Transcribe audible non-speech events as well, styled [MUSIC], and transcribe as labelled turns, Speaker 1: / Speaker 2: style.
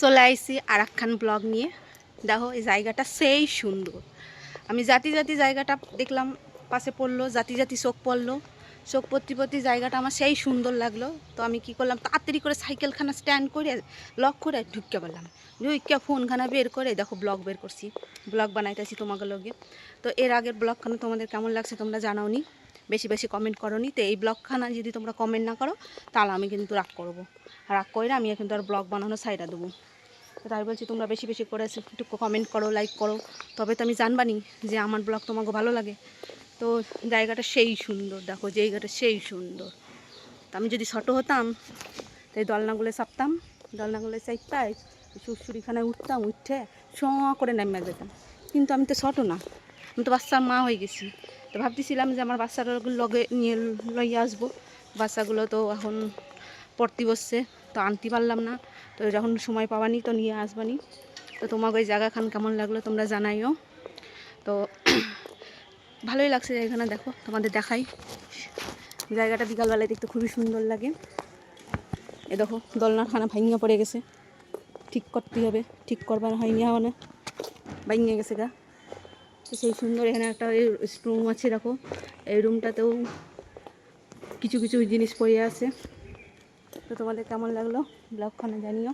Speaker 1: চলে আইসি আর একখান ব্লগ নিয়ে। দেখো, এই জায়গাটা সেই সুন্দর। আমি জাতি জাতি জায়গাটা দেখলাম, পাশে পড়ল, জাতি জাতি চোখ পড়ল। চোখ পত্তি পত্তি জায়গাটা আমার সেই সুন্দর লাগল। তো আমি কি করলাম, তাড়াতাড়ি করে সাইকেলখানা স্ট্যান্ড করে লক করে ঢুকে পারলাম ঢুকে ফোনখানা বের করে, দেখো, ব্লগ বের করছি। ব্লগ বানাইতেছি তোমাকে লগে। তো এর আগের ব্লগখানা তোমাদের কেমন লাগছে তোমরা জানাও নি বেশি বেশি কমেন্ট করো নি তো এই ব্লগখানা যদি তোমরা কমেন্ট না করো, তাহলে আমি কিন্তু রাগ করব। রাগ করে আমি কিন্তু আর ব্লগ বানানো সাইডা দেবো। তো তাই বলছি, তোমরা বেশি বেশি করে একটু কমেন্ট করো লাইক করো। তবে তো আমি জানবানি যে আমার ব্লগ তোমাকে ভালো লাগে। তো জায়গাটা সেই সুন্দর, দেখো জায়গাটা সেই সুন্দর। তো আমি যদি ছোটো হতাম, তাই দলনাগুলো চাপতাম। দলনাগুলো চাইপাই সুরসুরিখানায় উঠতাম, উঠে স করে নামিয়ে যেতাম কিন্তু আমি তো ছোটো না, আমি তো বাচ্চার মা হয়ে গেছি। তো ভাবতেছিলাম যে আমার বাচ্চাগুলো লগে নিয়ে লইয়ে আসব। বাচ্চাগুলো তো এখন পড়তে বসছে, তো আনতে পারলাম না। তো যখন সময় পাবানি তো নিয়ে আসবানি। তো তোমাকে ওই জায়গাখান কেমন লাগল তোমরা জানাইও। তো [CLEARS THROAT] ভালোই লাগছে জায়গাখানা দেখো, তোমাদের দেখাই। জায়গাটা বিকালবেলায় দেখতে খুবই সুন্দর লাগে। এ দেখো দলনাখানা ভাঙিয়া পড়ে গেছে। ঠিক করতে হবে, ঠিক করবার হয়নি না ভাঙিয়ে গেছে গা। সেই সুন্দর এখানে একটা রুম আছে, দেখো। এই রুমটাতেও কিছু কিছু জিনিস পড়ে আছে। তো তোমাদের কেমন লাগল? ব্লগখানে জানিও।